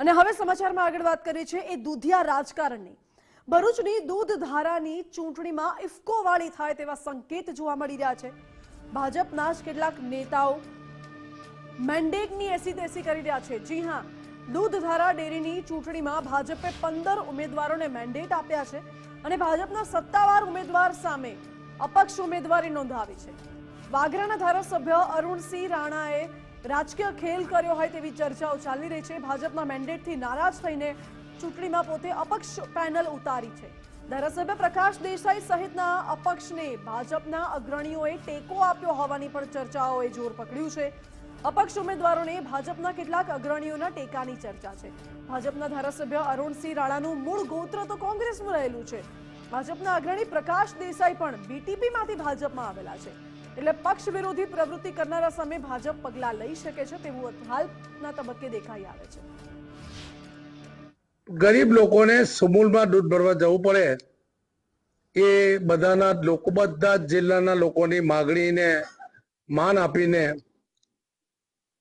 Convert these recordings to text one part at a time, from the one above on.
અને હવે સમાચારમાં આગળ વાત કરીએ છીએ એ દૂધિયા રાજકારણની. ભરૂચની દૂધ ધારાની ચૂંટણીમાં ઇફકો વાળી થાય તેવા સંકેત જોવા મળી રહ્યા છે. ભાજપના જ કેટલાક નેતાઓ મેન્ડેટની એસી તેસી કરી રહ્યા છે. જી હા દૂધધારા ડેરીની ચૂંટણીમાં ભાજપે પંદર ઉમેદવારોને મેન્ડેટ આપ્યા છે અને ભાજપના સત્તાવાર ઉમેદવાર સામે અપક્ષ ઉમેદવારી નોંધાવી છે. વાગરાના ધારાસભ્ય અરુણસિંહ રાણાએ રાજકીય ખેલ કર્યો હોય તેવી ચર્ચાઓ ચાલી રહી છે. ભાજપના મેન્ડેટથી નારાજ થઈને ચૂંટણીમાં પોતે અપક્ષ પેનલ ઉતારી છે. ધારાસભ્ય પ્રકાશ દેસાઈ સહિતના અપક્ષને ભાજપના અગ્રણીઓએ ટેકો આપ્યો હોવાની પણ ચર્ચાઓએ જોર પકડ્યું છે. અપક્ષ ઉમેદવારોને ભાજપના કેટલાક અગ્રણીઓના ટેકાની ચર્ચા છે. ભાજપના ધારાસભ્ય અરુણસિંહ રાણાનું મૂળ ગોત્ર તો કોંગ્રેસનું રહેલું છે. ભાજપના અગ્રણી પ્રકાશ દેસાઈ પણ બીટીપીમાંથી ભાજપમાં આવેલા છે. એટલે પક્ષ વિરોધી પ્રવૃત્તિ કરનારા સામે ભાજપ પગલાં લઈ શકે છે તેવું હાલના તબક્કે દેખાઈ આવે છે. ગરીબ લોકોને સમૂલમાં દૂધ ભરવા જવું પડે એ બધાના લોકો, બધા જ જિલ્લાના લોકોની માગણીને માન આપીને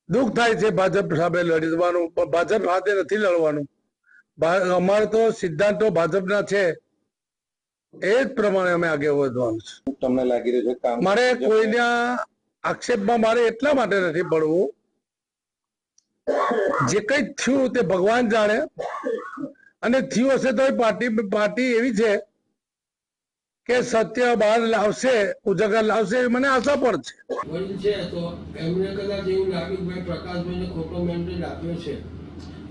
દુઃખ થાય છે ભાજપ સામે લડવાનું. ભાજપ સાથે નથી લડવાનું. અમારે તો સિદ્ધાંતો ભાજપના છે. એ જ પ્રમાણે અમે આગળ વધવાનું છે. તમને લાગી રહ્યું છે કામ મારે કોઈના આક્ષેપમાં મારે એટલા માટે નથી પડવું. જે કઈ થયું તે ભગવાન જાણે. અને થયું હશે તો પાર્ટી પાર્ટી એવી છે કે સત્ય બહાર લાવશે ઉજાગર લાવશે મને આશા પણ છે. છે તો એમને કદાચ એવું લાગ્યું કે ભાઈ પ્રકાશભાઈને ખોટો મેન્ટેજ આપ્યો છે.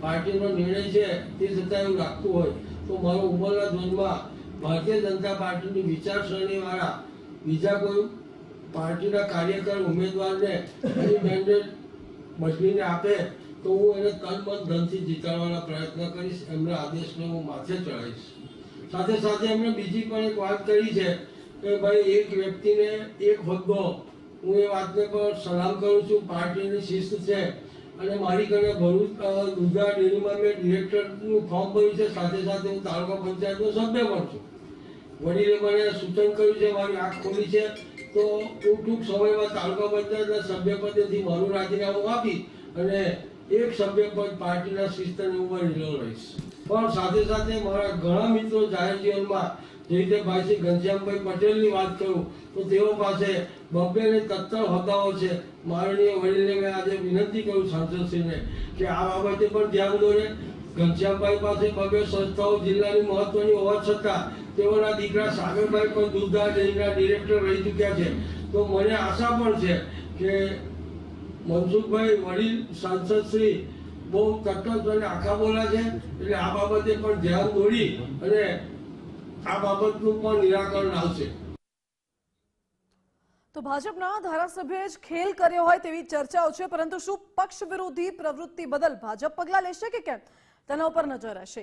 પાર્ટીનો નિર્ણય છે તે છતાં એવું લાગતું હોય તો મારો ઉંમરના ઝોનમાં ભારતીય જનતા પાર્ટીની વિચારસરણી વાળા બીજા કોઈ પાર્ટીના કાર્યકર ઉમેદવારને એ મેન્ડેટ બદલીને આપે તો હું એને તન ધનથી જીતાડવાના પ્રયત્ન કરીશ, એમના આદેશને હું માથે ચડાવીશ. સાથે સાથે એમણે બીજી પણ એક વાત કરી છે કે ભાઈ એક વ્યક્તિને એક હોદ્દો, હું એ વાતને પણ સલામ કરું છું, પાર્ટીની શિસ્ત છે. અને મારી ઘરે ભરૂચ દુધા ડેરીમાં મેં ડિરેક્ટરનું ફોર્મ ભર્યું છે. સાથે સાથે હું તાલુકા પંચાયતનો સભ્ય પણ છું. વડીલે મને સૂચન કર્યું છે, મારી આંખ ખોલી છે. તો હું ટૂંક સમયમાં તાલુકા પંચાયતના સભ્ય પદેથી મારું રાજીનામું આપી અને એક સભ્ય પદ પાર્ટીના શિસ્તની ઉંમર લીધો રહીશ પણ સાથે સાથે મારા ઘણા મિત્રો જાહેર જીવનમાં જે રીતે ભાઈ શ્રી ઘનશ્યામભાઈ પટેલની વાત કરું, તો તેઓ પાસે બબ્બે ને તત્તર હોદ્દાઓ છે. માનનીય વડીલને મેં આજે વિનંતી કરું સાંસદશ્રીને કે આ બાબતે પણ ધ્યાન દોરે. ઘનશ્યામભાઈ પાસે બબ્બે સંસ્થાઓ જિલ્લાની મહત્વની હોવા છતાં તેઓના દીકરા સાગરભાઈ પણ દૂધધાર ડેરીના ડિરેક્ટર રહી ચૂક્યા છે. તો મને આશા પણ છે કે મનસુખભાઈ વડીલ, સાંસદશ્રી બહુ તટસ્થ અને આખા બોલા છે. એટલે આ બાબતે પણ ધ્યાન દોરી અને આ બાબતનું પણ નિરાકરણ આવશે. તો ભાજપના ધારાસભ્યએ જ ખેલ કર્યો હોય તેવી ચર્ચાઓ છે, પરંતુ શું પક્ષ વિરોધી પ્રવૃત્તિ બદલ ભાજપ પગલાં લેશે કે કેમ? તેના ઉપર નજર હશે